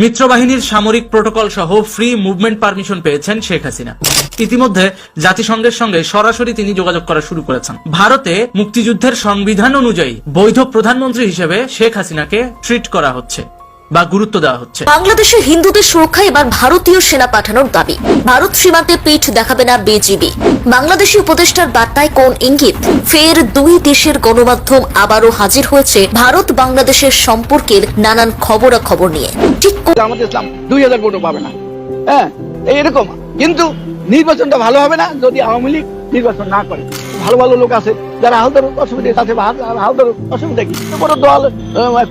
মিত্রবাহিনীর সামরিক প্রোটোকল সহ free movement permission পেয়েছেন শেখ হাসিনা। ইতিমধ্যে জাতিসংঘের সঙ্গে সরাসরি তিনি যোগাযোগ করা শুরু করেছেন। ভারতে মুক্তিযুদ্ধের সংবিধান অনুযায়ী বৈধ প্রধানমন্ত্রী হিসেবে শেখ হাসিনাকে ট্রিট করা হচ্ছে। বা গুরুত্ব দেওয়া হচ্ছে। বাংলাদেশে হিন্দুদের সুরক্ষায় এবার ভারতীয় সেনা পাঠানোর দাবি। ভারত সীমান্তে পিঠ দেখাবে না বিজিবি। বাংলাদেশি উপদেষ্টার বার্তায় কোন ইঙ্গিত? ফের দুই দেশের গণমাধ্যম আবারও হাজির হয়েছে ভারত বাংলাদেশের সম্পর্কের নানান খবরাখবর নিয়ে। ঠিক জামাত ইসলাম। দুই হাজার ভোটও পাবে না। হ্যাঁ এরকম। কিন্তু নির্বাচনটা ভালো হবে না যদি আওয়ামী লীগ নির্বাচন না করে। ভালো ভালো লোক আছে। যারা আহতের অসুবিধা আছে বা আহতের অসুবিধা কি? বড় দল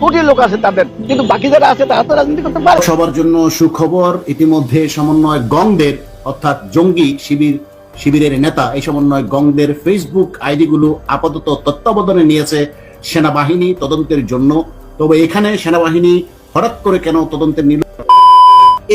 কোটি লোক আছে তাদের। কিন্তু বাকি যারা আছে তারা তো রাজনীতি করতে পারে। সবার জন্য সুখবর ইতিমধ্যে সমন্বয় গংদের অর্থাৎ জঙ্গি শিবির শিবিরের নেতা এই সমন্বয় গংদের ফেসবুক আইডিগুলো আপাতত তত্ত্বাবধানে নিয়েছে সেনাবাহিনী তদন্তের জন্য। তবে এখানে সেনাবাহিনী হঠাৎ করে কেন তদন্তের নিল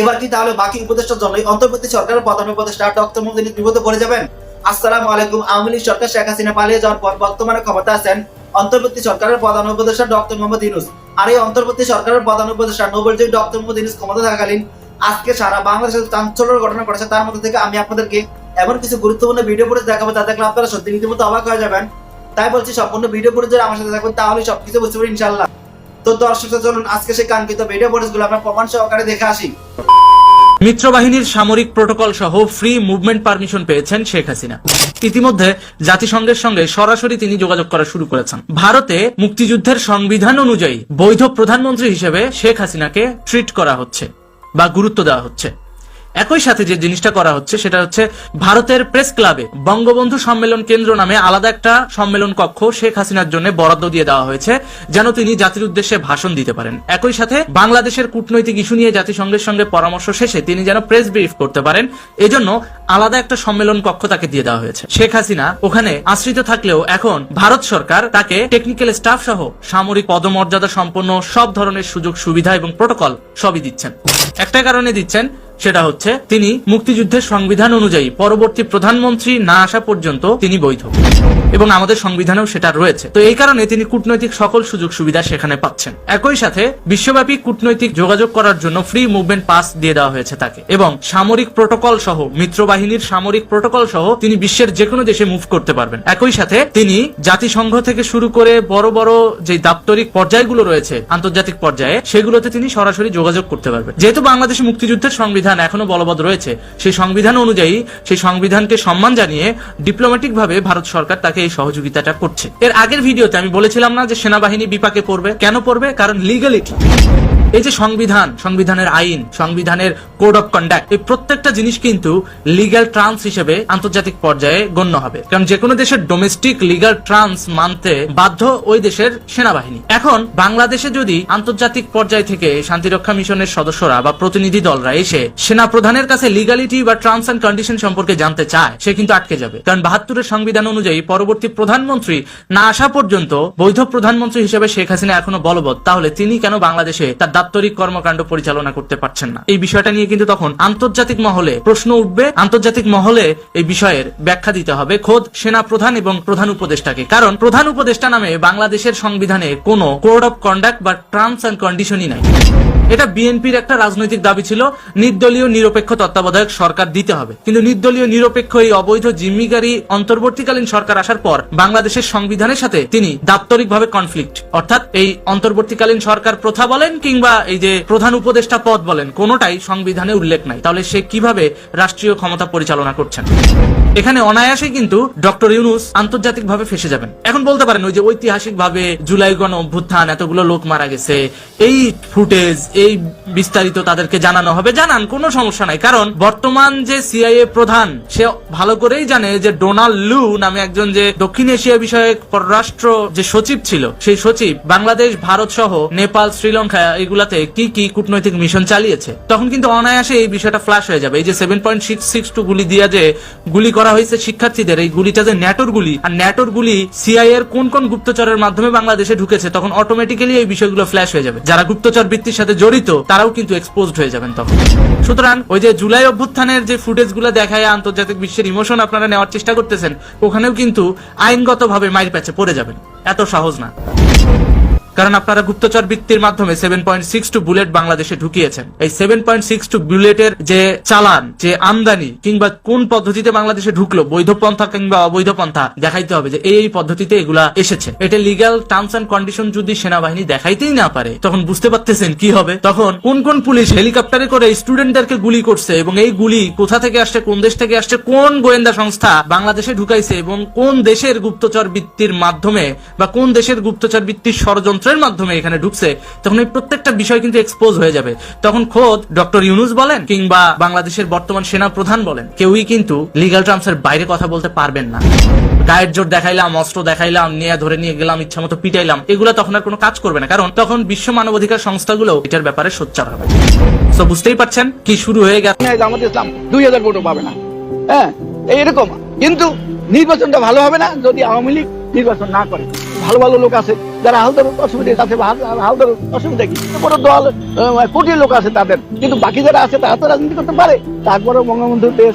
এবার কি তাহলে বাকি উপদেষ্টার জন্য অন্তর্বর্তী সরকারের প্রধান উপদেষ্টা ডক্টর মোহাম্মদ বিপদে পড়ে যাবেন? আসসালামু আলাইকুম। আওয়ামী লীগ সরকার শেখ হাসিনা পালিয়ে যাওয়ার পর বর্তমানে ক্ষমতা আছেন অন্তর্বর্তী সরকারের প্রধান উপদেষ্টা ডক্টর মোহাম্মদ ইউনুস। আর এই অন্তর্বর্তী সরকারের প্রধান উপদেষ্টা নোবেলজয়ী ডক্টর মোহাম্মদ ইউনুস ক্ষমতা থাকাকালীন আজকে সারা বাংলাদেশের চাঞ্চল্যের ঘটনা ঘটেছে তার মধ্যে থেকে আমি আপনাদেরকে এমন কিছু গুরুত্বপূর্ণ ভিডিও ফুটেজ দেখাবো যা দেখলে আপনারা সত্যি রীতিমতো অবাক হয়ে যাবেন। তাই বলছি, সম্পূর্ণ ভিডিও ফুটেজ আমার সাথে থাকবেন তাহলে সবকিছু বুঝতে পারি ইনশাল্লাহ তো দর্শক, চলুন আজকে সেই কাঙ্ক্ষিত ভিডিও ফুটেজগুলো আমরা প্রমাণ সহকারে দেখে আসি। মিত্রবাহিনীর সামরিক প্রোটোকল সহ ফ্রি মুভমেন্ট পারমিশন পেয়েছেন শেখ হাসিনা। ইতিমধ্যে জাতিসংঘের সঙ্গে সরাসরি তিনি যোগাযোগ করা শুরু করেছেন। ভারতে মুক্তিযুদ্ধের সংবিধান অনুযায়ী বৈধ প্রধানমন্ত্রী হিসেবে শেখ হাসিনাকে ট্রিট করা হচ্ছে বা গুরুত্ব দেওয়া হচ্ছে। একই সাথে যে জিনিসটা করা হচ্ছে, সেটা হচ্ছে ভারতের প্রেস ক্লাবে বঙ্গবন্ধু সম্মেলন কেন্দ্র নামে আলাদা একটা সম্মেলন কক্ষ শেখ হাসিনার জন্য বরাদ্দ দিয়ে দেওয়া হয়েছে, যেন তিনি জাতির উদ্দেশ্যে ভাষণ দিতে পারেন। একই সাথে বাংলাদেশের কূটনৈতিক ইস্যু নিয়ে জাতিসংঘের সঙ্গে পরামর্শ শেষে তিনি যেন প্রেস ব্রিফ করতে পারেন। এজন্য আলাদা একটা সম্মেলন কক্ষ তাকে দিয়ে দেওয়া হয়েছে। শেখ হাসিনা ওখানে আশ্রিত থাকলেও এখন ভারত সরকার তাকে টেকনিক্যাল স্টাফ সহ সামরিক পদমর্যাদা সম্পন্ন সব ধরনের সুযোগ, সুবিধা এবং প্রোটোকল সবই দিচ্ছেন। একটা কারণে দিচ্ছেন সেটা হচ্ছে, তিনি মুক্তিযুদ্ধের সংবিধান অনুযায়ী পরবর্তী প্রধানমন্ত্রী না আসা পর্যন্ত তিনি বৈধ। এবং আমাদের সংবিধানেও সেটা রয়েছে। তো এই কারণে তিনি কূটনৈতিক সকল সুযোগ সুবিধা সেখানে পাচ্ছেন। একই সাথে বিশ্বব্যাপী কূটনৈতিক যোগাযোগ করার জন্য ফ্রি মুভমেন্ট পাস দিয়ে দেওয়া হয়েছে তাকে। এবং সামরিক প্রোটোকল সহ, মিত্রবাহিনীর সামরিক প্রোটোকল সহ তিনি বিশ্বের যে কোনো দেশে মুভ করতে পারবেন। একই সাথে তিনি জাতিসংঘ থেকে শুরু করে বড় বড় যে দাপ্তরিক পর্যায়গুলো রয়েছে, আন্তর্জাতিক পর্যায়ে, সেগুলোতে তিনি সরাসরি যোগাযোগ করতে পারবেন। যেহেতু বাংলাদেশে মুক্তিযুদ্ধের সংবিধান এখনও বলবৎ রয়েছে, সেই সংবিধান অনুযায়ী সেই সংবিধানকে সম্মান জানিয়ে ডিপ্লোম্যাটিক ভাবে ভারত সরকার তাকে এই সহযোগিতাটা করছে। এর আগের ভিডিওতে আমি বলেছিলাম না যে সেনাবাহিনী বিপাকে পড়বে। কেন পড়বে? কারণ লিগালিটি এই যে সংবিধান, সংবিধানের আইন, সংবিধানের কোড অফ কন্ডাক্ট এই প্রত্যেকটা জিনিস কিন্তু লিগ্যাল ট্রান্স হিসেবে আন্তর্জাতিক পর্যায়ে গণ্য হবে। কারণ যে কোনো দেশের ডোমেস্টিক লিগ্যাল ট্রান্স মানতে বাধ্য ওই দেশের সেনাবাহিনী। এখন বাংলাদেশে যদি আন্তর্জাতিক পর্যায় থেকে শান্তিরক্ষা মিশনের সদস্যরা বা প্রতিনিধি দলরা এসে সেনা প্রধানের কাছে লিগালিটি বা ট্রান্স অ্যান্ড কন্ডিশন সম্পর্কে জানতে চায়, সে কিন্তু আটকে যাবে। কারণ বাহাত্তরের সংবিধান অনুযায়ী পরবর্তী প্রধানমন্ত্রী না আসা পর্যন্ত বৈধ প্রধানমন্ত্রী হিসেবে শেখ হাসিনা এখনও বলবৎ, তাহলে তিনি কেন বাংলাদেশে তার দাপ্তরিক কর্মকাণ্ড পরিচালনা করতে পারছেন না। এই বিষয়টা নিয়ে কিন্তু তখন আন্তর্জাতিক মহলে প্রশ্ন উঠবে। আন্তর্জাতিক মহলে এই বিষয়ের ব্যাখ্যা দিতে হবে। খোদ সেনা প্রধান এবং প্রধান উপদেষ্টাকে। কারণ প্রধান উপদেষ্টা নামে বাংলাদেশের সংবিধানে কোনো কোড অব কন্ডাক্ট বা টার্মস অ্যান্ড কন্ডিশনই নাই। এটা বিএনপির একটা রাজনৈতিক দাবি ছিল, নির্দলীয় নিরপেক্ষ তত্ত্বাবধায়ক সরকার দিতে হবে। কিন্তু নির্দলীয় নিরপেক্ষ এই অবৈধ জিম্মিকারী অন্তর্বর্তীকালীন সরকার আসার পর বাংলাদেশের সংবিধানের সাথে তিনি দাপ্তরিকভাবে কনফ্লিক্ট অর্থাৎ এই অন্তর্বর্তীকালীন সরকার প্রথা বলেন কিংবা এই যে প্রধান উপদেষ্টা পদ বলেন, কোনোটাই সংবিধানে উল্লেখ নাই। তাহলে সে কীভাবে রাষ্ট্রীয় ক্ষমতা পরিচালনা করছেন? এখানে অনায়াসে কিন্তু ডক্টর ইউনুস আন্তর্জাতিকভাবে ফেসে যাবেন। এখন বলতে পারেন, ওই যে ঐতিহাসিক ভাবে জুলাই গণ অভ্যুত্থান, এতগুলো লোক মারা গেছে, এই ফুটেজ এই বিস্তারিত তাদেরকে জানানো হবে। জানান, কোনো সমস্যা নাই। কারণ বর্তমান যে সিআইএ প্রধান, সে ভালো করেই জানে যে ডোনাল্ড লু নামে একজন যে দক্ষিণ এশিয়া বিষয়ক পররাষ্ট্র যে সচিব ছিল, সেই সচিব বাংলাদেশ, ভারত সহ নেপাল, শ্রীলঙ্কা এগুলাতে কি কি কূটনৈতিক মিশন চালিয়েছে। তখন কিন্তু অনায়াসে এই বিষয়টা ফ্ল্যাশ হয়ে যাবে। এই যে seven point six six two গুলি দিয়ে যে গুলি করা হয়েছে শিক্ষার্থীদের, এই গুলিটা যে ন্যাটোর গুলি, আর ন্যাটোর গুলি সিআই এর কোন কোন গুপ্তচরের মাধ্যমে বাংলাদেশে ঢুকেছে, তখন অটোমেটিক্যালি এই বিষয়গুলো ফ্ল্যাশ হয়ে যাবে। যারা গুপ্তচর বৃত্তির সাথে জড়িত, তারাও কিন্তু এক্সপোজড হয়ে যাবেন তখন। সুতরাং ওই যে জুলাই অভ্যুত্থানের যে ফুটেজগুলো দেখায় আন্তর্জাতিক বিশ্বের ইমোশন আপনারা নেওয়ার চেষ্টা করতেছেন, ওখানেও কিন্তু আইনগতভাবে মাইর প্যাচে পড়ে যাবেন। এত সহজ না। কারণ আপনারা গুপ্তচর বৃত্তির মাধ্যমে seven point six two bullet বাংলাদেশে ঢুকিয়েছেন। এই সেভেন পয়েন্ট সিক্স টু বুলেটের যে চালান, যে আমদানি, কিংবা কোন পদ্ধতিতে বাংলাদেশে ঢুকলো, বৈধ পন্থা কিংবা অবৈধ পন্থা, দেখাইতে হবে যে এই পদ্ধতিতে এগুলা এসেছে। এটা লিগ্যাল টার্মস অ্যান্ড কন্ডিশন যদি সেনাবাহিনী দেখাইতেই না পারে, তখন বুঝতে পারতেছেন কি হবে। তখন কোন কোন পুলিশ হেলিকপ্টারে করে স্টুডেন্টদেরকে গুলি করছে এবং এই গুলি কোথা থেকে আসছে, কোন দেশ থেকে আসছে, কোন গোয়েন্দা সংস্থা বাংলাদেশে ঢুকাইছে এবং কোন দেশের গুপ্তচর বৃত্তির মাধ্যমে বা কোন দেশের গুপ্তচর বৃত্তির ষড়যন্ত্রের মাধ্যমে এখানে ঢুকছে, তখন এই প্রত্যেকটা বিষয় কিন্তু এক্সপোজ হয়ে যাবে। তখন খোদ ডক্টর ইউনুস বলেন, কিংবা বাংলাদেশের বর্তমান সেনা প্রধান বলেন, কেউই কিন্তু লিগাল টার্মস এর বাইরে কথা বলতে পারবেন না। গায়ের জোর দেখাইলাম, অস্ত্র দেখাইলাম, নিয়ে ধরে নিয়ে গেলাম, ইচ্ছা মতো পিটাইলাম, এগুলো তখন আর কোনো কাজ করবে না, কারণ তখন বিশ্ব মানবাধিকার সংস্থাগুলো এটার ব্যাপারে সোচ্চার হবে। তো বুঝতেই পারছেন কি শুরু হয়ে গেছে? জামাত ইসলাম দুই হাজার ভোটও পাবে না। হ্যাঁ এরকম কিন্তু নির্বাচনটা ভালো হবে না যদি আওয়ামী লীগ নির্বাচন না করে। ভালো ভালো লোক আছে, যারা হালদার অসুবিধা আছে হালদার অসুবিধা কি? বড় দল কোটি লোক আছে তাদের। কিন্তু বাকি যারা আছে, তারা তো রাজনীতি করতে পারে। তারপরেও বঙ্গবন্ধুর দেশ,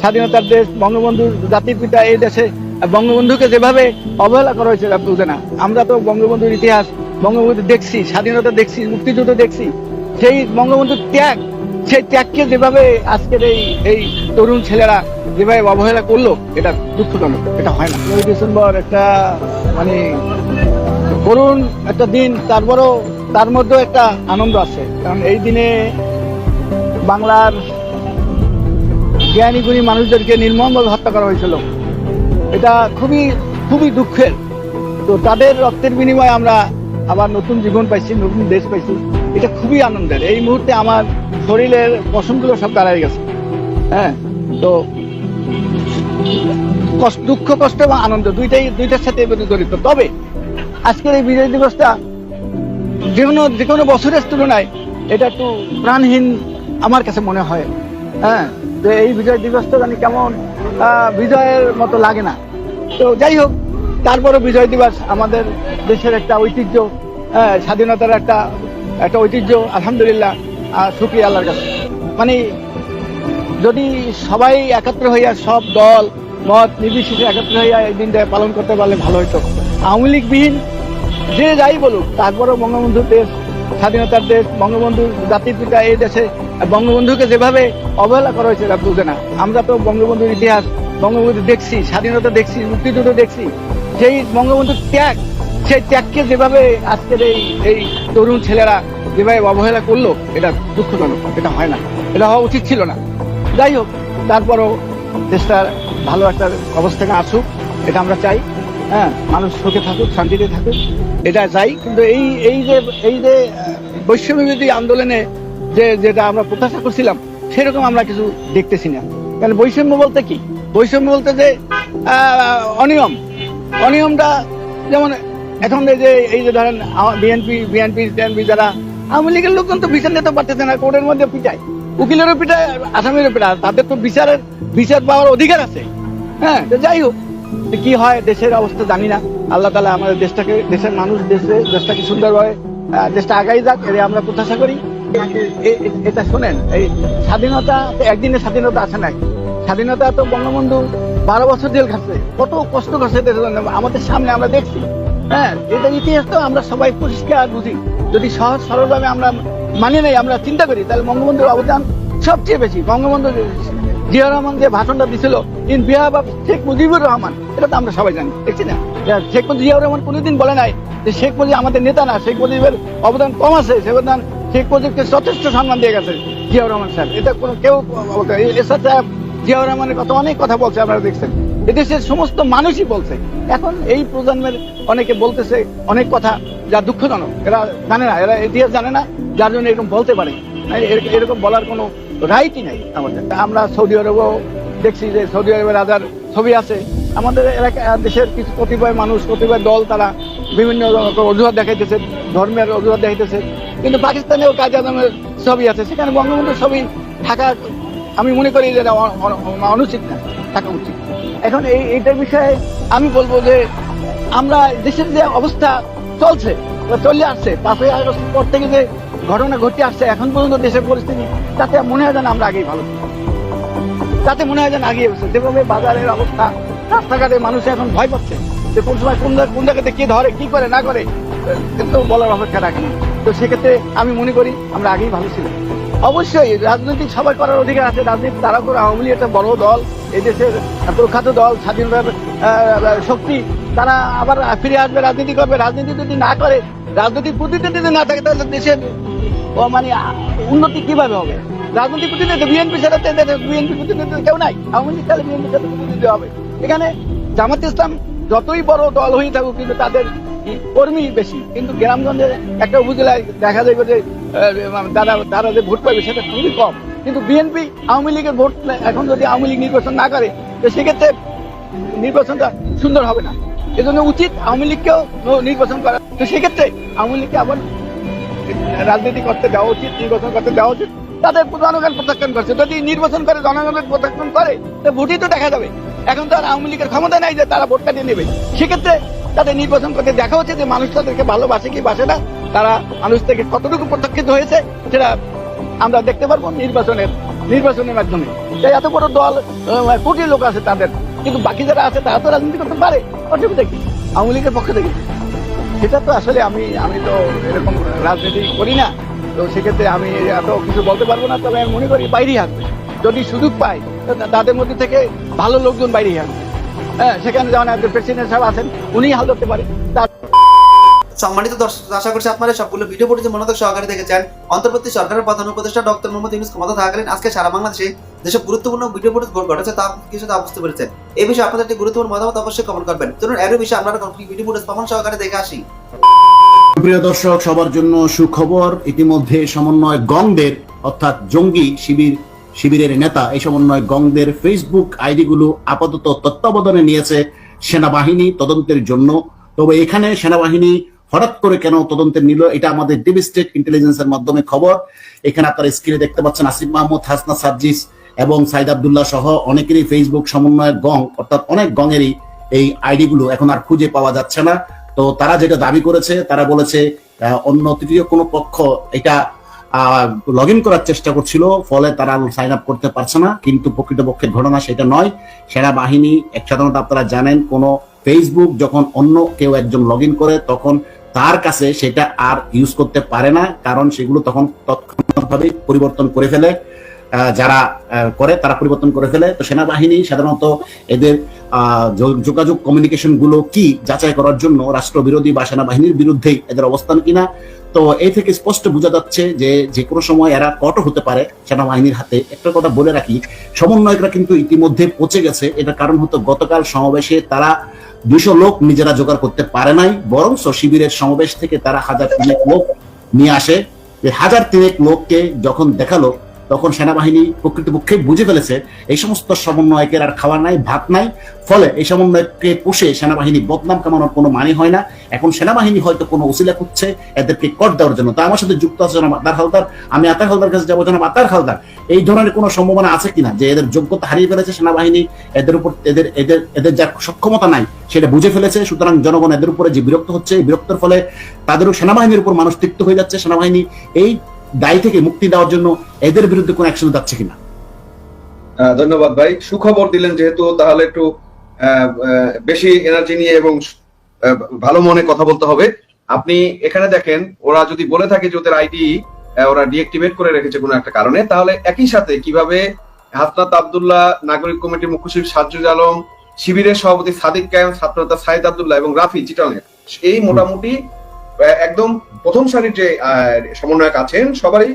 স্বাধীনতার দেশ, বঙ্গবন্ধুর জাতির পিতা এই দেশে বঙ্গবন্ধুকে যেভাবে অবহেলা করা হয়েছে বুঝে না। আমরা তো বঙ্গবন্ধুর ইতিহাস বঙ্গবন্ধু দেখছি, স্বাধীনতা দেখছি, মুক্তিযুদ্ধ দেখছি। সেই বঙ্গবন্ধুর ত্যাগ সেই ত্যাগকে যেভাবে আজকের এই এই তরুণ ছেলেরা যেভাবে অবহেলা করল, এটা দুঃখজনক, এটা হয় না। ওই ডিসেম্বর একটা মানে করুণ একটা দিন, তারপরও তার মধ্যেও একটা আনন্দ আছে। কারণ এই দিনে বাংলার জ্ঞানী গুণী মানুষদেরকে নির্মমভাবে হত্যা করা হয়েছিল। এটা খুবই খুবই দুঃখের। তো তাদের রক্তের বিনিময়ে আমরা আবার নতুন জীবন পাইছি, নতুন দেশ পাইছি। এটা খুবই আনন্দের। এই মুহূর্তে আমার শরীরের পশমগুলো সব দাঁড়ায় গেছে। হ্যাঁ তো দুঃখ কষ্ট এবং আনন্দ দুইটাই দুইটার সাথে জড়িত। তবে আজকের এই বিজয় দিবসটা যে কোনো যে কোনো বছরের তুলনায় এটা একটু প্রাণহীন আমার কাছে মনে হয়। হ্যাঁ যে এই বিজয় দিবসটা জানি কেমন বিজয়ের মতো লাগে না। তো যাই হোক তারপরও বিজয় দিবস আমাদের দেশের একটা ঐতিহ্য হ্যাঁ, স্বাধীনতার একটা একটা ঐতিহ্য, আলহামদুলিল্লাহ, আর শুক্রিয়া আল্লাহর কাছে। মানে যদি সবাই একত্র হইয়া সব দল, মত নির্বিশেষে একত্র হইয়া এই দিনটা পালন করতে পারলে ভালো হতো আওয়ামী লীগবিহীন যে যাই বলুক, তারপরেও বঙ্গবন্ধুর দেশ, স্বাধীনতার দেশ, বঙ্গবন্ধু জাতির পিতা এই দেশে বঙ্গবন্ধুকে যেভাবে অবহেলা করা হয়েছে আপনি বুঝে না। আমরা তো বঙ্গবন্ধুর ইতিহাস, বঙ্গবন্ধু দেখছি, স্বাধীনতা দেখছি, মুক্তিযুদ্ধ দেখছি সেই বঙ্গবন্ধুর ত্যাগ সেই ত্যাগকে যেভাবে আজকের এই এই তরুণ ছেলেরা যেভাবে অবহেলা করল এটা দুঃখজনক এটা হয় না। এটা হওয়া উচিত ছিল না। যাই হোক তারপরও দেশটার ভালো একটা অবস্থানে আসুক এটা আমরা চাই। হ্যাঁ মানুষ সুখে থাকুক শান্তিতে থাকুক এটা চাই। কিন্তু এই এই যে এই যে আহ, বৈষম্য আন্দোলনে যে যেটা আমরা প্রত্যাশা করছিলাম সেরকম আমরা কিছু দেখতেছি না। কারণ বৈষম্য বলতে কি? বৈষম্য বলতে যে অনিয়ম। অনিয়মটা যেমন এখন এই যে এই যে ধরেন বিএনপি বিএনপি টিএনপি যারা, আওয়ামী লীগের লোকজন তো বিচার নিতে পারতেছে না, কোর্টের মধ্যে পিটায়। উকিলেরও পিটায়, আসামিরও পিটায় তাদের তো বিচারের, বিচার পাওয়ার অধিকার আছে। হ্যাঁ যাই হোক কি হয়, দেশের অবস্থা জানি না। আল্লাহ তালা আমাদের দেশটাকে, দেশের মানুষ, দেশে, দেশটাকে সুন্দরভাবে দেশটা আগাই যাক এর আমরা প্রত্যাশা করি। এটা শোনেন, এই স্বাধীনতা, একদিনে স্বাধীনতা আসে নাই। স্বাধীনতা তো বঙ্গবন্ধু বারো বছর জেল খাচ্ছে, কত কষ্ট দেশের আমাদের সামনে আমরা দেখছি। হ্যাঁ ইতিহাস তো আমরা সবাই পরিষ্কার বুঝি যদি সহজ সরলভাবে আমরা মানি নেই আমরা চিন্তা করি তাহলে বঙ্গবন্ধুর অবদান সবচেয়ে বেশি বঙ্গবন্ধু জিয়া রহমান যে ভাষণটা দিছিল in behalf of Sheikh Mujibur Rahman এটা তো আমরা সবাই জানি দেখছি না শেখ মুজিব জিয়াউর রহমান কোনোদিন বলে নাই যে শেখ মুজিব আমাদের নেতা না শেখ মুজিবের অবদান কম আছে সে অবদান শেখ মুজিবকে যথেষ্ট সম্মান দিয়ে গেছে জিয়াউর রহমান সাহেব এটা কোনো কেউ এসআর সাহেব জিয়াউর রহমানের কথা, অনেক কথা বলছে, আপনারা দেখছেন। এদেশের সমস্ত মানুষই বলছে। এখন এই প্রজন্মের অনেকে বলতেছে অনেক কথা যা দুঃখজনক। এরা জানে না, এরা ইতিহাস জানে না, যার জন্য এরকম বলতে পারে। এরকম বলার কোনো রাইটই নাই আমাদের। আমরা সৌদি আরবও দেখছি যে সৌদি আরবের রাজার ছবি আছে। আমাদের এলাকা দেশের কিছু কতিপয় মানুষ, কতিপয় দল তারা বিভিন্ন অজুহাত দেখাইতেছে, ধর্মের অজুহাত দেখাইতেছে। কিন্তু পাকিস্তানেও কাজ আজমের ছবি আছে, সেখানে বঙ্গবন্ধুর ছবি থাকা আমি মনে করি যে অনুচিত না, থাকা উচিত। এখন এই এইটার বিষয়ে আমি বলব যে আমরা দেশের যে অবস্থা চলছে চলে আসছে পাঁচই আগস্ট পর থেকে যে ঘটনা ঘটে আসছে, এখন পর্যন্ত দেশের পরিস্থিতি তাতে মনে হয় যেন আমরা আগেই ভালো। তাতে মনে হয় যেন আগিয়ে গেছে যেভাবে বাজারের অবস্থা, রাস্তাঘাটে মানুষ এখন ভয় পাচ্ছে যে কোন সময় কোন কোন জায়গাতে কে ধরে, কি করে, না করে কিন্তু বলার অপেক্ষা রাখে না। তো সেক্ষেত্রে আমি মনে করি আমরা আগেই ভালো ছিলাম। অবশ্যই, রাজনৈতিক সবাই করার অধিকার আছে। রাজনীতি তারা করে আওয়ামী লীগ একটা বড় দল, এই দেশের প্রখ্যাত দল, স্বাধীনতার শক্তি। তারা আবার ফিরে আসবে, রাজনীতি করবে। রাজনীতি যদি না করে, রাজনৈতিক প্রতিনিধি যদি না থাকে, তাহলে দেশের মানে উন্নতি কীভাবে হবে? রাজনৈতিক প্রতিনিধি বিএনপি ছাড়া বিএনপি প্রতিনিধি কেউ নাই। আওয়ামী লীগ তাহলে বিএনপি প্রতিনিধি হবে। এখানে জামাত ইসলাম যতই বড় দল হয়ে থাকুক, কিন্তু তাদের কর্মী বেশি। কিন্তু গ্রামগঞ্জে একটা উপজেলায় দেখা যাবে যে তারা তারা যে ভোট পাবে, সেটা খুবই কম। কিন্তু বিএনপি আওয়ামী লীগের ভোট এখন যদি আওয়ামী লীগ নির্বাচন না করে, তো সেক্ষেত্রে নির্বাচনটা সুন্দর হবে না। এজন্য উচিত আওয়ামী লীগকেও নির্বাচন করা। তো সেক্ষেত্রে আওয়ামী লীগকে আবার রাজনীতি করতে দেওয়া উচিত, নির্বাচন করতে দেওয়া উচিত। তাদের জনগণ প্রত্যাখ্যান করছে। যদি নির্বাচন করে জনগণের প্রত্যাখ্যান করে, তো ভোটই তো দেখা যাবে। এখন তো আর আওয়ামী লীগের ক্ষমতা নাই যে তারা ভোট কাটিয়ে নেবে। সেক্ষেত্রে তাদের নির্বাচন করতে দেখা হচ্ছে যে মানুষ তাদেরকে ভালোবাসে কি বাসে না। তারা মানুষ থেকে কতটুকু প্রত্যাখ্যিত হয়েছে, সেটা আমরা দেখতে পারব নির্বাচনের নির্বাচনের মাধ্যমে। তাই এত বড় দল কোটি লোক আছে তাদের। কিন্তু বাকি যারা আছে, তারা তো রাজনীতি করতে পারে। অসুবিধা কি? আওয়ামী লীগের পক্ষ থেকে সেটা তো আসলে আমি আমি তো এরকম রাজনীতি করি না। তো সেক্ষেত্রে আমি এত কিছু বলতে পারব না, তবে আমি মনে করি বাইরেই আসবে। যদি সুযোগ পাই তাদের মধ্যে থেকে ভালো লোকজন বাইরেই আসবে। হ্যাঁ সেখানে যেমন একজন প্রেসিডেন্ট সাহেব আছেন উনি হাল ধরতে পারে। সম্মানিত দর্শক, আশা করছি আপনারা সবগুলো ভিডিও পড়েছে মনোযোগ সহকারে দেখেছেন। অন্তর্বর্তী সরকারের প্রধান উপদেষ্টা ডক্টর মোহাম্মদ ইউনুস ক্ষমতা থাকাকালীন আজকে সারা বাংলাদেশে যেসব গুরুত্বপূর্ণ ভিডিও ফুটেজ ঘটেছে, তা কিছু তা বুঝতে পেরেছেন। এই বিষয়ে আপনাদের একটি গুরুত্বপূর্ণ মতামত অবশ্যই কমেন্ট করবেন। চলুন এর বিষয়ে আপনারা ভিডিও ফুটেজ প্রমাণ সহকারে দেখে আসি। প্রিয় দর্শক, সবার জন্য সুখবর, ইতিমধ্যে সমন্বয় গংদের, অর্থাৎ জঙ্গি শিবির, শিবিরের নেতা এই সমন্বয় গংদের ফেসবুক আইডিগুলো আপাতত তত্ত্বাবধানে নিয়েছে সেনাবাহিনী তদন্তের জন্য। তবে এখানে সেনাবাহিনী হঠাৎ করে কেন তদন্তের নিল, এটা আমাদের ডিপ স্টেট ইন্টেলিজেন্সের মাধ্যমে খবর। এখানে আপনারা স্ক্রিনে দেখতে পাচ্ছেন আসিফ মাহমুদ হাসনা সাজ্জিস এবং সাইদ আবদুল্লাহ সহ অনেকেরই ফেসবুক সমন্বয়ের গং, অর্থাৎ অনেক গঙেরই এই আইডিগুলো এখন আর খুঁজে পাওয়া যাচ্ছে না। তো তারা যেটা দাবি করেছে, তারা বলেছে অন্য তৃতীয় কোনো পক্ষ এটা লগ ইন করার চেষ্টা করছিল, ফলে তারা সাইন আপ করতে পারছে না, কিন্তু প্রকৃতপক্ষে ঘটনা সেটা নয়। সেনাবাহিনী, এক সাধারণত আপনারা জানেন, কোন ফেসবুক যখন অন্য কেউ একজন লগ ইন করে, তখন তার কাছে সেটা আর ইউজ করতে পারে না, কারণ সেগুলো তখন তৎক্ষণাৎভাবে পরিবর্তন করে ফেলে। যারা করে, তারা পরিবর্তন করে ফেলে। তো সেনাবাহিনী সাধারণত এদের যোগাযোগ কমিউনিকেশনগুলো কি যাচাই করার জন্য রাষ্ট্রবিরোধী বা সেনাবাহিনীর বিরুদ্ধেই এদের অবস্থান কিনা? তো এই থেকে স্পষ্ট বোঝা যাচ্ছে যে যে কোনো সময় এরা কট হতে পারে সেনাবাহিনীর হাতে। একটা কথা বলে রাখি, সমন্বয়করা কিন্তু ইতিমধ্যে পচে গেছে। এটার কারণ হতো গতকাল সমাবেশে তারা দুশো লোক নিজেরা জোগাড় করতে পারে নাই বরং শিবিরের সমাবেশ থেকে তারা হাজার তিনেক লোক নিয়ে আসে। হাজার তিনেক লোককে যখন দেখাল তখন সেনাবাহিনী প্রকৃতপক্ষে বুঝে ফেলেছে, এই সমস্ত সমন্বয়কের আর খাওয়া নাই, ভাত নাই। ফলে এই সমন্বয়কে পুষে সেনাবাহিনী বদনাম কামানোর কোনো মানে হয় না। এখন সেনাবাহিনী হয়তো কোনো উসিলা করছে এদেরকে কর দেওয়ার জন্য। তা আমার সাথে যুক্ত আছে জনাব আতার হালদার। আমি আতার হালদার কাছে যাব, জনাব আতার হালদার। এই ধরনের কোনো সম্ভাবনা আছে কিনা যে এদের যোগ্যতা হারিয়ে ফেলেছে সেনাবাহিনী? এদের উপর, এদের এদের এদের যার সক্ষমতা নাই, সেটা বুঝে ফেলেছে। সুতরাং জনগণ এদের উপরে যে বিরক্ত হচ্ছে, এই বিরক্তের ফলে তাদেরও সেনাবাহিনীর উপর মানুষ তিক্ত হয়ে যাচ্ছে। সেনাবাহিনী এই দায় থেকে মুক্তি দেওয়ার জন্য এদের বিরুদ্ধে কোনো অ্যাকশন যাচ্ছে কিনা? ধন্যবাদ ভাই। সুখবর দিলেন যেহেতু, তাহলে একটু বেশি এনার্জি নিয়ে এবং ভালো মনে কথা বলতে হবে। আপনি এখানে দেখেন, ওরা যদি বলে থাকে যে ওদের আইডি ওরা ডিএক্টিভেট করে রেখেছে কোনো একটা কারণে, তাহলে একই সাথে কীভাবে হাসনাত আবদুল্লাহ, নাগরিক কমিটির মুখ্য সচিব সাজ্জুল আলম, শিবিরের সভাপতি সাদিক কায়াম, ছাত্রনেতা সাইদ আবদুল্লাহ এবং রাফি চিটনের এই মোটামুটি একদম প্রথম সারির যে সমন্বয়ক আছেন, সবারই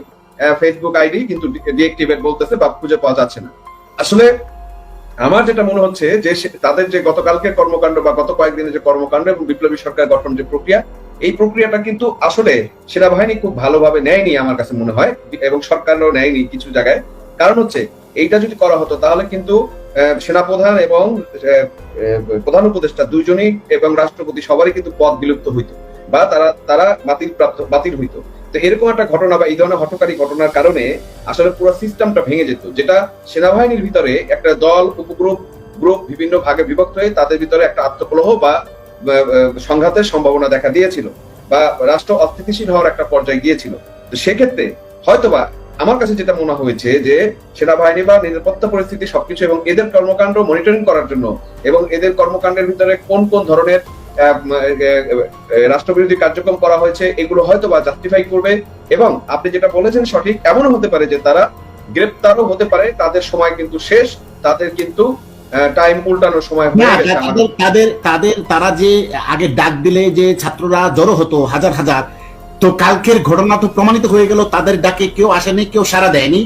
ফেসবুক আইডি কিন্তু ডিএক্টিভেট বলতেছে বা খুঁজে পাওয়া যাচ্ছে না। আসলে আমার যেটা মনে হচ্ছে যে তাদের যে গতকালকের কর্মকাণ্ড বা গত কয়েকদিনের যে কর্মকাণ্ড এবং বিপ্লবী সরকার গঠন যে প্রক্রিয়া, এই প্রক্রিয়াটা কিন্তু আসলে সেনাবাহিনী খুব ভালোভাবে নেয়নি আমার কাছে মনে হয়, এবং সরকারও নেয়নি কিছু জায়গায়। কারণ হচ্ছে, এইটা যদি করা হতো তাহলে কিন্তু সেনাপ্রধান এবং প্রধান উপদেষ্টা দুইজনই এবং রাষ্ট্রপতি সবারই কিন্তু পদ বিলুপ্ত হইতো। বা তারা তারা বাতিল প্রাপ্ত, বাতিল হইতো। তো এরকম একটা ঘটনা বা এই ধরনের হঠকারী ঘটনার কারণে আসলে পুরো সিস্টেমটা ভেঙে যেত, যেটা সেনাবাহিনীর ভিতরে একটা দল উপগ্রুপ গ্রুপ বিভিন্ন ভাগে বিভক্ত হয়ে তাদের ভিতরে একটা আত্মকলহ বা সংঘাতের সম্ভাবনা দেখা দিয়েছিল বা রাষ্ট্র অস্থিতিশীল হওয়ার একটা পর্যায়ে গিয়েছিল। তো সেক্ষেত্রে হয়তোবা আমার কাছে যেটা মনে হয়েছে যে সেনাবাহিনী বা নিরাপত্তা পরিস্থিতি সবকিছু এবং এদের কর্মকাণ্ড মনিটরিং করার জন্য এবং এদের কর্মকাণ্ডের ভিতরে কোন কোন ধরনের রাষ্ট্রবিরোধী কার্যক্রম করা হয়েছে এগুলো হয়তো বা জাস্টিফাই করবে এবং আপনি যেটা বলেছেন সঠিক এমনও হতে পারে যে তারা গ্রেপ্তারও হতে পারে তাদের সময় কিন্তু শেষ তাদের কিন্তু টাইম উল্টানোর সময়। তাদের তাদের তাদের তারা যে আগে ডাক দিলে যে ছাত্ররা জড়ো হতো হাজার হাজার তো কালকের ঘটনা তো প্রমাণিত হয়ে গেল তাদের ডাকে কেউ আসেনি কেউ সাড়া দেয়নি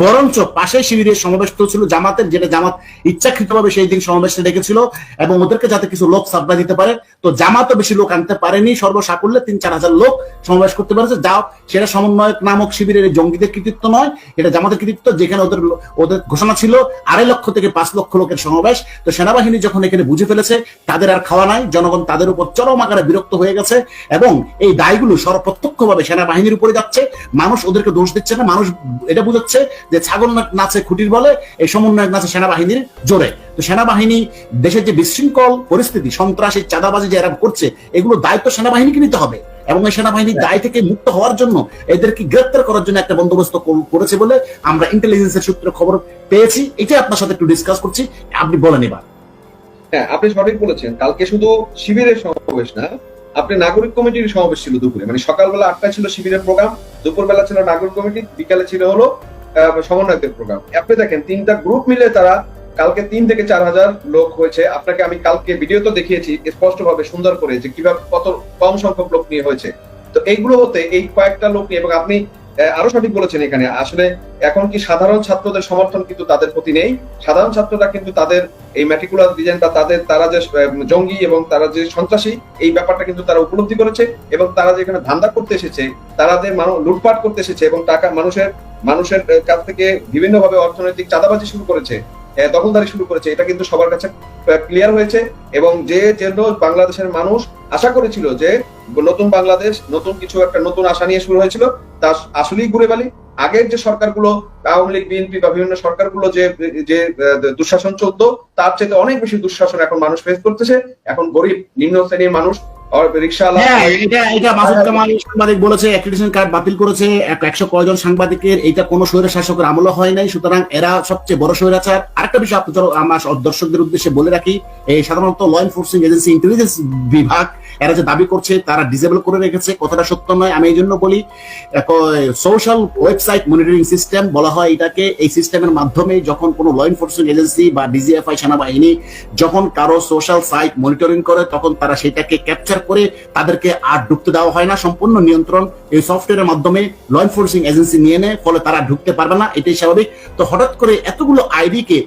বরঞ্চ পাশে শিবিরের সমাবেশ তো ছিল জামাতের, যেটা জামাত ইচ্ছাকৃতভাবে সেই দিন সমাবেশটা ডেকেছিল এবং ওদেরকে যাতে কিছু লোক সাপ্লাই দিতে পারে। তো জামাতও বেশি লোক আনতে পারেনি, সর্বসাকুল্যে তিন চার হাজার লোক সমাবেশ করতে পারেছে। যাও, সেটা সমন্বয়ক নামক শিবিরের জঙ্গিদের কৃতিত্ব নয়, এটা জামাতের কৃতিত্ব। যেখানে ওদের ওদের ঘোষণা ছিল আড়াই লক্ষ থেকে পাঁচ লক্ষ লোকের সমাবেশ। তো সেনাবাহিনী যখন এখানে বুঝে ফেলেছে, তাদের আর খাওয়া নাই, জনগণ তাদের উপর চরম আকারে বিরক্ত হয়ে গেছে এবং এই দায়গুলো সর্বপ্রত্যক্ষভাবে সেনাবাহিনীর উপরে যাচ্ছে। মানুষ ওদেরকে দোষ দিচ্ছে না, মানুষ এটা বুঝাচ্ছে যে ছাগল নাচে খুঁটির বলে এই সমন্বয়ক নাচে সেনাবাহিনীর জোরে। তো সেনাবাহিনী দেশের যে বিশৃঙ্খল পরিস্থিতি সন্ত্রাসী চাঁদাবাজি যে এরা করছে এগুলো দায়িত্ব সেনাবাহিনীকে নিতে হবে। এবং এই সেনাবাহিনীর দায় থেকে মুক্ত হওয়ার জন্য এদেরকে গ্রেপ্তার করার জন্য একটা বন্দোবস্ত করেছে বলে আমরা ইন্টেলিজেন্সের সূত্রে খবর পেয়েছি। এটা আপনার সাথে একটু ডিসকাস করছি। আপনি বলেন এবার। হ্যাঁ আপনি সঠিক বলেছেন। কালকে শুধু শিবিরের সমাবেশ না আপনি নাগরিক কমিটির সমাবেশ ছিল দুপুরে। মানে সকালবেলা আটটা ছিল শিবিরের প্রোগ্রাম দুপুরবেলা ছিল নাগরিক কমিটি বিকালে ছিল হলো সমন্বয়কের প্রোগ্রাম আপনি দেখেন, তিনটা গ্রুপ মিলে তারা কালকে তিন থেকে চার হাজার লোক হয়েছে। আপনাকে আমি কালকে ভিডিও তো দেখিয়েছি স্পষ্ট ভাবে সুন্দর করে যে কীভাবে কত কম সংখ্যক লোক নিয়ে হয়েছে। তো এইগুলো হতে এই কয়েকটা লোক নিয়ে, এবং আপনি আরও সঠিক বলেছেন এখানে, আসলে এখন কি সাধারণ ছাত্রদের সমর্থন কিন্তু তাদের প্রতি নেই। সাধারণ ছাত্ররা কিন্তু তাদের এই ম্যাটিকুলার ডিজাইন বা তাদের, তারা যে জঙ্গি এবং তারা যে সন্ত্রাসী, এই ব্যাপারটা কিন্তু তারা উপলব্ধি করেছে, এবং তারা যেখানে ধান্দা করতে এসেছে, তারা যে লুটপাট করতে এসেছে, এবং টাকা, মানুষের মানুষের কাছ থেকে বিভিন্নভাবে অর্থনৈতিক চাঁদাবাজি শুরু করেছে দখলদারি শুরু করেছে, এটা কিন্তু সবার কাছে ক্লিয়ার হয়েছে এবং যে জন্য বাংলাদেশের মানুষ আশা করেছিল যে নতুন বাংলাদেশ, নতুন কিছু একটা, নতুন আশা নিয়ে শুরু হয়েছিল, তা আসলেই ঘুরে বালি। আগের যে সরকারগুলো, আওয়ামী লীগ, বিএনপি বা বিভিন্ন সরকারগুলো যে যে দুঃশাসন চলতো, তার চেয়ে অনেক বেশি দুঃশাসন এখন মানুষ ফেস করতেছে। এখন গরিব, নিম্ন শ্রেণির মানুষ হ্যাঁ কার্ড বাতিল করেছে, এক- একশো সাংবাদিকের কোনো শাসকের আমল হয় নাই, সুতরাং এরা সবচেয়ে বড় বিষয় দর্শকদের উদ্দেশ্যে বলে রাখি সাধারণত এজেন্সি ইন্টেলিজেন্স বিভাগ এরা যে দাবি করছে তারা ডিসেবল করে রেখেছে, কথাটা সত্য নয়। আমি এই জন্য বলি সোশ্যাল ওয়েবসাইট মনিটরিং সিস্টেম বলা হয় এটাকে। এই সিস্টেমের মাধ্যমে যখন কোনো ল এনফোর্সিং এজেন্সি বা ডিজিএফআই সেনাবাহিনী যখন কারও সোশ্যাল সাইট মনিটরিং করে, তখন তারা সেটাকে ক্যাপচার করে তাদেরকে আর ঢুকতে দেওয়া হয় না। সম্পূর্ণ নিয়ন্ত্রণ এই সফটওয়্যারের মাধ্যমে ল এনফোর্সিং এজেন্সি নিয়ে নেয়, ফলে তারা ঢুকতে পারবে না। এটাই স্বাভাবিক। তো হঠাৎ করে এতগুলো আইডি কে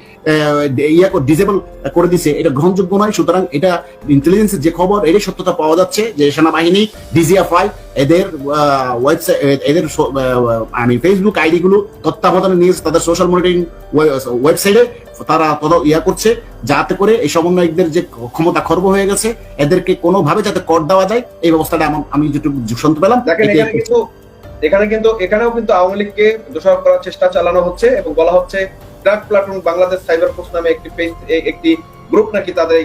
ইয়া ডিসেবল করে দিছে এটা গ্রহণযোগ্য নয় সুতরাং এটা ইন্টেলিজেন্সের যে খবর এটাই সত্যতা পাওয়া যাচ্ছে যে সেনাবাহিনী ডিজিএফআই এদের ওয়েবসাইট এদের আমি ফেসবুক আইডি গুলো তত্ত্বাবধানে নিয়ে তাদের সোশ্যাল মনিটরিং ওয়েবসাইটে তারা তদ ইয়া করছে যাতে করে এই সমন্বয়কদের যে ক্ষমতা খর্ব হয়ে গেছে এদেরকে কোনোভাবে যাতে কর দেওয়া যায় এই ব্যবস্থাটা আমি যেটুকু শুনতে পেলাম এখানে কিন্তু এখানেও কিন্তু আওয়ামী লীগকে দোষারোপ করার চেষ্টা চালানো হচ্ছে এবং বলা হচ্ছে drug platoon Bangladesh cyber force নামে একটি পেজ একটি গ্রুপ নাকি তাদের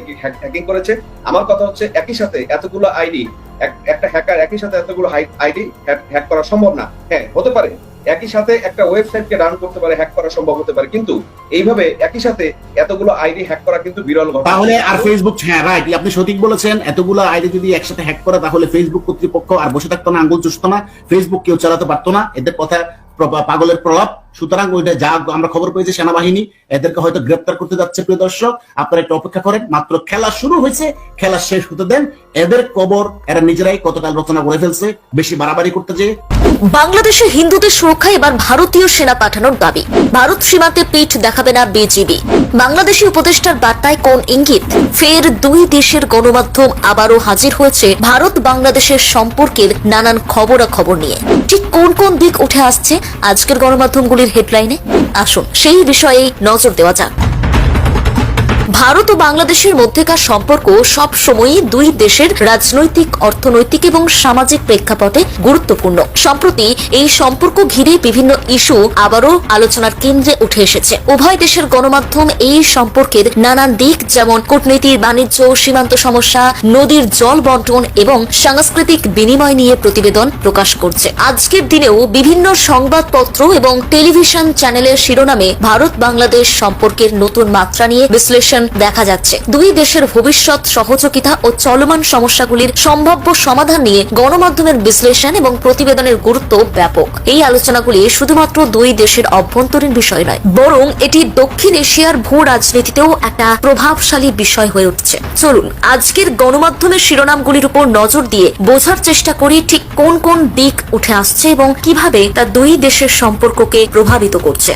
হ্যাকিং করেছে। আমার কথা হচ্ছে একই সাথে এতগুলো আইডি একটা হ্যাকার একই সাথে এতগুলো আইডি হ্যাক করা সম্ভব না। হ্যাঁ হতে পারে। একই সাথে একটা ওয়েবসাইটকে রান করতে পারে হ্যাক করা সম্ভব হতে পারে। কিন্তু এইভাবে একই সাথে এতগুলো আইডি হ্যাক করা কিন্তু বিরল ঘটনা। তাহলে আর ফেসবুক হ্যাঁ রাইট আপনি সঠিক বলেছেন। এতগুলো আইডি যদি একসাথে হ্যাক করে, তাহলে ফেসবুক কর্তৃপক্ষ আর বসে থাকতো না, আঙ্গুল চুষতো না। ফেসবুক কেউ চালাতে পারতো না। এদের কথা পাগলের প্রলাপ। সুতরাং ওইটা যা আমরা খবর পেয়েছি সেনাবাহিনী এদেরকে হয়তো গ্রেপ্তার করতে যাচ্ছে, প্রিয় দর্শক। আপনারা একটু অপেক্ষা করেন। মাত্র খেলা শুরু হয়েছে, খেলা শেষ হতে দেন। এদের কবর, এরা নিজেরাই কতকাল রচনা করে ফেলছে, বেশি বাড়াবাড়ি করতে যেয়ে। বাংলাদেশে হিন্দুদের সুরক্ষায় এবার ভারতীয় সেনা পাঠানোর দাবি। ভারত সীমান্তে পিঠ দেখাবে না বিজিবি। বাংলাদেশি উপদেষ্টার বার্তায় কোন ইঙ্গিত? ফের দুই দেশের গণমাধ্যম আবারও হাজির হয়েছে ভারত বাংলাদেশের সম্পর্কের নানান খবরাখবর নিয়ে। ঠিক কোন কোন দিক উঠে আসছে, আজকের গণমাধ্যমগুলির হেডলাইনে আসুন। সেই বিষয়ে নজর দেওয়া যাক। ভারত ও বাংলাদেশের মধ্যেকার সম্পর্ক সব সময়ই দুই দেশের রাজনৈতিক, অর্থনৈতিক এবং সামাজিক প্রেক্ষাপটে গুরুত্বপূর্ণ। সম্প্রতি এই সম্পর্ক ঘিরে বিভিন্ন ইস্যু আবারও আলোচনার কেন্দ্রে উঠে এসেছে। উভয় দেশের গণমাধ্যম এই সম্পর্কের নানান দিক যেমন কূটনীতির বাণিজ্য, সীমান্ত সমস্যা, নদীর জল বন্টন এবং সাংস্কৃতিক বিনিময় নিয়ে প্রতিবেদন প্রকাশ করছে। আজকের দিনেও বিভিন্ন সংবাদপত্র এবং টেলিভিশন চ্যানেলের শিরোনামে ভারত বাংলাদেশ সম্পর্কের নতুন মাত্রা নিয়ে বিশ্লেষণ টেনশন দেখা যাচ্ছে। দুই দেশের ভবিষ্যৎ সহযোগিতা ও চলমান সমস্যাগুলির সম্ভাব্য সমাধান নিয়ে গণমাধ্যমের বিশ্লেষণ এবং প্রতিবেদনের গুরুত্ব ব্যাপক। এই আলোচনাগুলি শুধুমাত্র দুই দেশের অভ্যন্তরীণ বিষয় নয়, বরং এটি দক্ষিণ এশিয়ার ভূ রাজনীতিতেও একটা প্রভাবশালী বিষয় হয়ে উঠছে। চলুন, আজকের গণমাধ্যমের শিরোনামগুলির উপর নজর দিয়ে বোঝার চেষ্টা করি ঠিক কোন কোন দিক উঠে আসছে এবং কীভাবে তা দুই দেশের সম্পর্ককে প্রভাবিত করছে।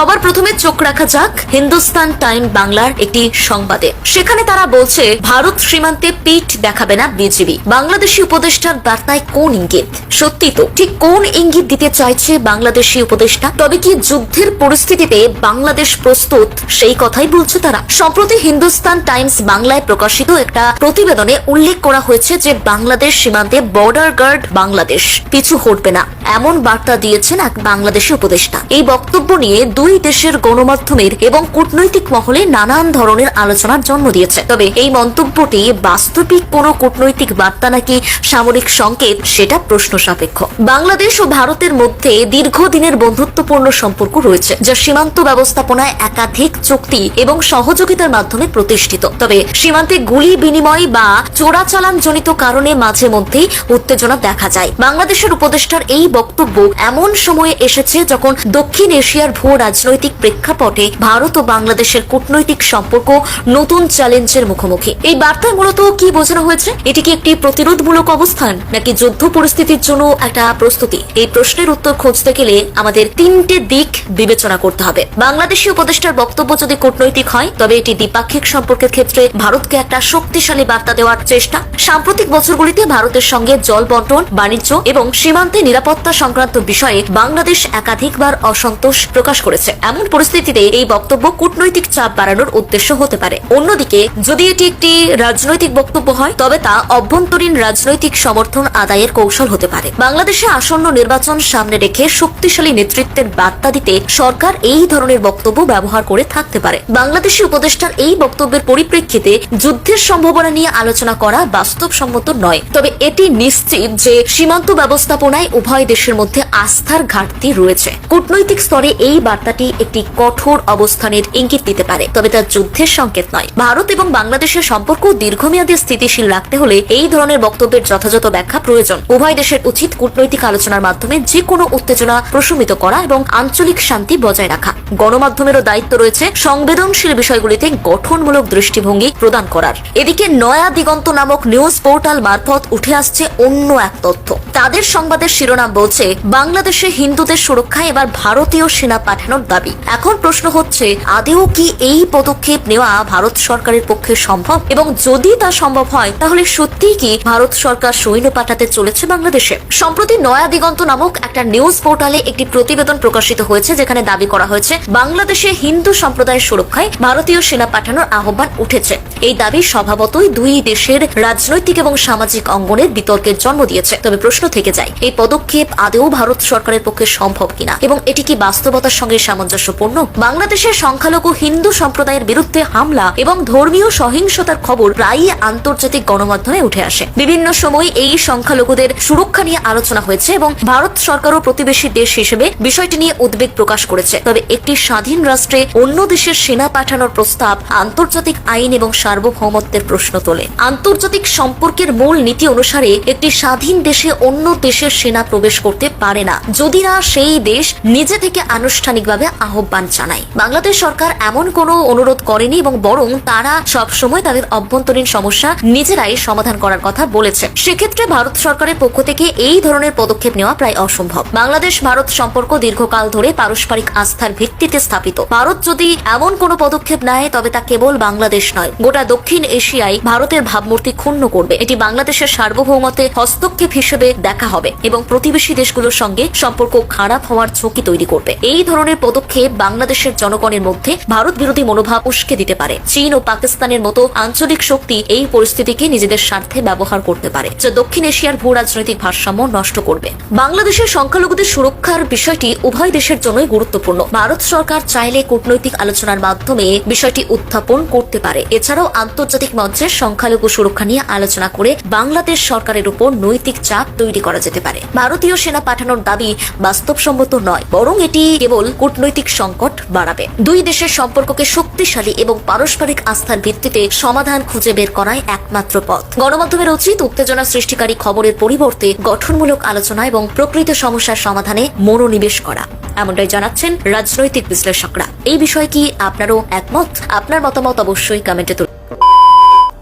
সবার প্রথমে চোখ রাখা যাক হিন্দুস্তান টাইম বাংলার একটি সংবাদে। সেখানে তারা বলছে, ভারত সীমান্তে পিঠ দেখাবে না বিজেপি বাংলাদেশি উপদেষ্টার বার্তায় কোন ইঙ্গিত? সত্যি তো, ঠিক কোন ইঙ্গিত দিতে চাইছে বাংলাদেশি উপদেষ্টা? তবে কি যুদ্ধের পরিস্থিতিতে বাংলাদেশ প্রস্তুত? সেই কথাই বলছে তারা। সম্প্রতি হিন্দুস্তান টাইমস বাংলায় প্রকাশিত একটা প্রতিবেদনে উল্লেখ করা হয়েছে যে বাংলাদেশ সীমান্তে বর্ডার গার্ড বাংলাদেশ। পিছু হটবে না, এমন বার্তা দিয়েছেন এক বাংলাদেশি উপদেষ্টা। এই বক্তব্য নিয়ে দুই দেশের গণমাধ্যমের এবং কূটনৈতিক মহলে নানান ধরনের আলোচনার জন্ম দিয়েছে। তবে এই মন্তব্যটি বাস্তবিক কোনো কূটনৈতিক বার্তা নাকি সামরিক সংকেত, সেটা প্রশ্ন সাপেক্ষ। বাংলাদেশ ও ভারতের মধ্যে দীর্ঘদিনের বন্ধুত্বপূর্ণ সম্পর্ক রয়েছে, যা সীমান্ত ব্যবস্থাপনায় একাধিক চুক্তি এবং সহযোগিতার মাধ্যমে প্রতিষ্ঠিত। তবে সীমান্তে গুলি বিনিময় বা চোরাচালান জনিত কারণে মাঝে মধ্যেই উত্তেজনা দেখা যায়। বাংলাদেশের উপদেষ্টার এই বক্তব্য এমন সময়ে এসেছে যখন দক্ষিণ এশিয়ার ভূ রাজনৈতিক প্রেক্ষাপটে ভারত ও বাংলাদেশের কূটনৈতিক সম্পর্ক নতুন চ্যালেঞ্জের মুখোমুখি। এই বার্তায় মূলত কি বোঝানো হয়েছে? এটি কি একটি প্রতিরোধমূলক অবস্থান, নাকি যুদ্ধ পরিস্থিতির জন্য একটা প্রস্তুতি? এই প্রশ্নের উত্তর খুঁজতে গেলে আমাদের তিনটে দিক বিবেচনা করতে হবে। বাংলাদেশি উপদেষ্টার বক্তব্য যদি কূটনৈতিক হয়, তবে এটি দ্বিপাক্ষিক সম্পর্কের ক্ষেত্রে ভারতকে একটা শক্তিশালী বার্তা দেওয়ার চেষ্টা। সাম্প্রতিক বছরগুলিতে ভারতের সঙ্গে জল বন্টন, বাণিজ্য এবং সীমান্তে নিরাপত্তা সংক্রান্ত বিষয়ে বাংলাদেশ একাধিকবার অসন্তোষ প্রকাশ করেছে। এমন পরিস্থিতিতে এই বক্তব্য কূটনৈতিক চাপ বাড়ানোর উদ্দেশ্য হতে পারে। অন্যদিকে, যদি এটি একটি রাজনৈতিক বক্তব্য হয়, তবে তা অভ্যন্তরীণ রাজনৈতিক সমর্থন আদায়ের কৌশল হতে পারে। বাংলাদেশে আসন্ন নির্বাচন সামনে রেখে শক্তিশালী নেতৃত্বের বার্তা দিতে সরকার এই ধরনের বক্তব্য ব্যবহার করে থাকতে পারে। বাংলাদেশি উপদেষ্টার এই বক্তব্যের পরিপ্রেক্ষিতে যুদ্ধের সম্ভাবনা নিয়ে আলোচনা করা বাস্তবসম্মত নয়। তবে এটি নিশ্চিত যে সীমান্ত ব্যবস্থাপনায় উভয় দেশের মধ্যে আস্থার ঘাটতি রয়েছে। কূটনৈতিক স্তরে এই বার্তাটি একটি কঠোর অবস্থানের ইঙ্গিত দিতে পারে। তবে তা যুদ্ধের সংকেত নয়। ভারত এবং বাংলাদেশের সম্পর্ক দীর্ঘমেয়াদী স্থিতিশীল রাখতে হলে এই ধরনের বক্তব্যের যথাযথ ব্যাখ্যা প্রয়োজন। উভয় দেশের উচিত কূটনৈতিক আলোচনার মাধ্যমে যে কোনো উত্তেজনা প্রশমিত করা এবং আঞ্চলিক শান্তি বজায় রাখা। গণমাধ্যমেরও দায়িত্ব রয়েছে সংবেদনশীল বিষয়গুলিতে গঠনমূলক দৃষ্টিভঙ্গি প্রদান করার। এদিকে নয়া দিগন্ত নামক নিউজ পোর্টাল মারফত উঠে আসছে অন্য এক তথ্য। তাদের সংবাদের শিরোনাম বলছে, বাংলাদেশে হিন্দুদের সুরক্ষায় এবার ভারতীয় সেনা পাঠানোর দাবি। এখন প্রশ্ন হচ্ছে, আদেও কি এই পদক্ষেপ নেওয়া ভারত সরকারের পক্ষে সম্ভব? এবং যদি তা সম্ভব হয়, তাহলে সত্যিই কি ভারত সরকার সৈন্য পাঠাতে চলেছে বাংলাদেশে? সম্প্রতি নয়া দিগন্ত নামক একটা নিউজ পোর্টালে একটি প্রতিবেদন প্রকাশিত হয়েছে, যেখানে দাবি করা হয়েছে, বাংলাদেশে হিন্দু সম্প্রদায়ের সুরক্ষায় ভারতীয় সেনা পাঠানোর আহ্বান উঠেছে। এই দাবি স্বভাবতই দুই দেশের রাজনৈতিক এবং সামাজিক অঙ্গনের বিতর্কের জন্ম দিয়েছে। তবে প্রশ্ন থেকে যায়, এই পদক্ষেপ আদেও ভারত সরকারের পক্ষে সম্ভব কিনা? এবং এটি কি বাস্তবতার সঙ্গে সামঞ্জস্যপূর্ণ। বাংলাদেশের সংখ্যালঘু হিন্দু সম্প্রদায়ের বিরুদ্ধে হামলা এবং ধর্মীয় সহিংসতার খবর প্রায়ই আন্তর্জাতিক গণমাধ্যমে উঠে আসে। বিভিন্ন সময় এই সংখ্যালঘুদের সুরক্ষা নিয়ে আলোচনা হয়েছে এবং ভারত সরকারও প্রতিবেশী দেশ হিসেবে বিষয়টি নিয়ে উদ্বেগ প্রকাশ করেছে। তবে একটি স্বাধীন রাষ্ট্রে অন্য দেশের সেনা পাঠানোর প্রস্তাব আন্তর্জাতিক আইন এবং সার্বভৌমত্বের প্রশ্ন তোলে। আন্তর্জাতিক সম্পর্কের মূল নীতি অনুসারে একটি স্বাধীন দেশে অন্য দেশের সেনা প্রবেশ করতে পারে না। যদি না সেই দেশ নিজে থেকে আনুষ্ঠানিকভাবে আহ্বান জানায়। বাংলাদেশ সরকার এমন কোনো অনুরোধ করেনি এবং বরং তারা সবসময় তাদের অভ্যন্তরীণ সমস্যা নিজেরাই সমাধান করার কথা বলেছে। সেক্ষেত্রে ভারত সরকারের পক্ষ থেকে এই ধরনের পদক্ষেপ নেওয়া প্রায় অসম্ভব। বাংলাদেশ ভারত সম্পর্ক দীর্ঘকাল ধরে পারস্পরিক আস্থার ভিত্তিতে স্থাপিত। ভারত যদি এমন কোনো পদক্ষেপ নেয়, তবে তা কেবল বাংলাদেশ নয়, গোটা দক্ষিণ এশিয়ায় ভারতের ভাবমূর্তি ক্ষুণ্ণ করবে। এটি বাংলাদেশের সার্বভৌমতে হস্তক্ষেপ হিসেবে দেখা হবে এবং প্রতিবেশী দেশগুলোর সঙ্গে সম্পর্ক খারাপ হওয়ার ঝুঁকি তৈরি করবে। এই ধরনের পদক্ষেপ বাংলাদেশের জনগণের মধ্যে ভারত বিরোধী মনোভাব উস্কে দিতে পারে। চীন ও পাকিস্তানের মতো আঞ্চলিক শক্তি এই পরিস্থিতিকে নিজেদের স্বার্থে ব্যবহার করতে পারে, যা দক্ষিণ এশিয়ার ভূ রাজনৈতিক ভারসাম্য নষ্ট করবে। বাংলাদেশের সংখ্যালঘুদের সুরক্ষার বিষয়টি উভয় দেশের জন্যই গুরুত্বপূর্ণ। ভারত সরকার চাইলে কূটনৈতিক আলোচনার মাধ্যমে বিষয়টি উত্থাপন করতে পারে। এছাড়াও আন্তর্জাতিক মঞ্চে সংখ্যালঘু সুরক্ষা নিয়ে আলোচনা করে বাংলাদেশ সরকারের উপর নৈতিক চাপ তৈরি করা যেতে পারে। ভারতীয় সেনা পাঠানোর দাবি বাস্তবসম্মত নয়, বরং এটি কেবল কূটনৈতিক কূটনৈতিক সংকট বাড়াবে। দুই দেশের সম্পর্ককে শক্তিশালী এবং পারস্পরিক আস্থার ভিত্তিতে সমাধান খুঁজে বের করায় একমাত্র পথ। গণমাধ্যমের উচিত উত্তেজনা সৃষ্টিকারী খবরের পরিবর্তে গঠনমূলক আলোচনা এবং প্রকৃত সমস্যার সমাধানে মনোনিবেশ করা। এমনটাই জানাচ্ছেন রাজনৈতিক বিশ্লেষকরা। এই বিষয়ে কি আপনারও একমত? আপনার মতামত অবশ্যই কমেন্টে তুলুন।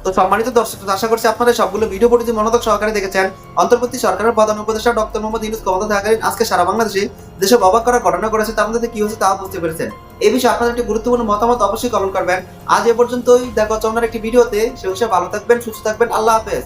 তো সম্মানিত দর্শক আশা করছি আপনারা সবগুলো ভিডিও পর্যন্ত মনোযোগ সহকারে দেখেছেন। অন্তর্বর্তী সরকারের প্রধান উপদেষ্টা ডক্টর মোহাম্মদ ইউনুস ক্ষমতা থাকেন আজকে সারা বাংলাদেশে দেশে অবাক করা ঘটনা করেছে তার মধ্যে কি হয়েছে তা বুঝতে পেরেছেন। এই বিষয়ে আপনাদের একটি গুরুত্বপূর্ণ মতামত অবশ্যই কমেন্ট করবেন। আজ এ পর্যন্তই। দেখো হচ্ছে একটি ভিডিওতে সে বিষয়ে ভালো থাকবেন, সুস্থ থাকবেন। আল্লাহ হাফেজ।